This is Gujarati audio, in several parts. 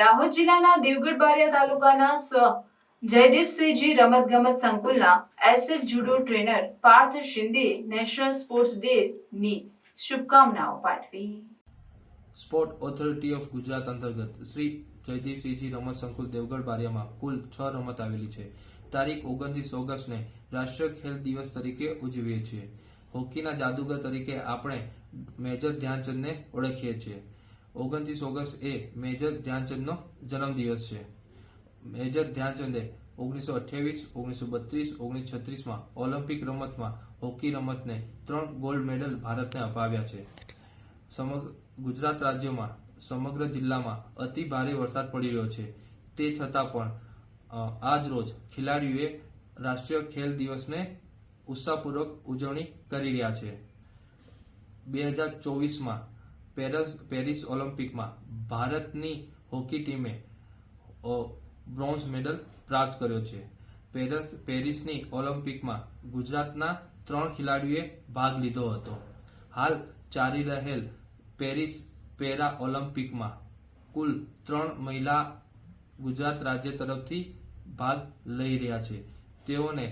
દાહોદ જિલ્લાના દેવગઢ બારિયા તાલુકાના સ્વ જયદીપસિંહજી રમતગમત સંકુલના SF judo trainer Parth Shinde national sports day ની શુભકામનાઓ પાઠવી. સ્પોર્ટ ઓથોરિટી ઓફ ગુજરાત અંતર્ગત શ્રી જયદીપસિંહજી રમત સંકુલ દેવગઢ બારિયામાં કુલ છ રમત આવેલી છે. તારીખ ઓગણત્રીસ ઓગસ્ટને રાષ્ટ્રીય ખેલ દિવસ તરીકે ઉજવીએ છીએ. હોકીના જાદુગર તરીકે આપણે મેજર ધ્યાનચંદને ઓળખીએ છીએ. ઓગણત્રીસ ઓગસ્ટ એ મેજર ધ્યાનચંદનો જન્મદિવસ છે. મેજર ધ્યાનચંદે ઓગણીસો અઠ્યાવીસ, ઓગણીસો બત્રીસ, ઓગણીસો છત્રીસમાં ઓલિમ્પિક રમતમાં હોકી રમતને ત્રણ ગોલ્ડ મેડલ ભારતને અપાવ્યા છે. સમગ્ર ગુજરાત રાજ્યમાં, સમગ્ર જિલ્લામાં અતિ ભારે વરસાદ પડી રહ્યો છે. તે છતાં પણ આજ રોજ ખેલાડીઓએ રાષ્ટ્રીય ખેલ દિવસને ઉત્સાહપૂર્વક ઉજવણી કરી રહ્યા છે. બે હજાર ચોવીસમાં પેરિસ પેરિસ ઓલિમ્પિકમાં ભારતની હોકી ટીમે બ્રોન્ઝ મેડલ પ્રાપ્ત કર્યો છે. પેરિસ, પેરિસની ઓલિમ્પિકમાં ગુજરાતના ત્રણ ખેલાડીઓએ ભાગ લીધો હતો. હાલ ચાલી રહેલ પેરિસ પેરા ઓલિમ્પિકમાં કુલ ત્રણ મહિલા ગુજરાત રાજ્ય તરફથી ભાગ લઈ રહ્યા છે. તેઓને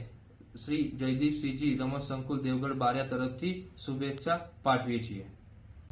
શ્રી જયદીપસિંહજી રમત સંકુલ દેવગઢ બારિયા તરફથી શુભેચ્છા પાઠવીએ છીએ.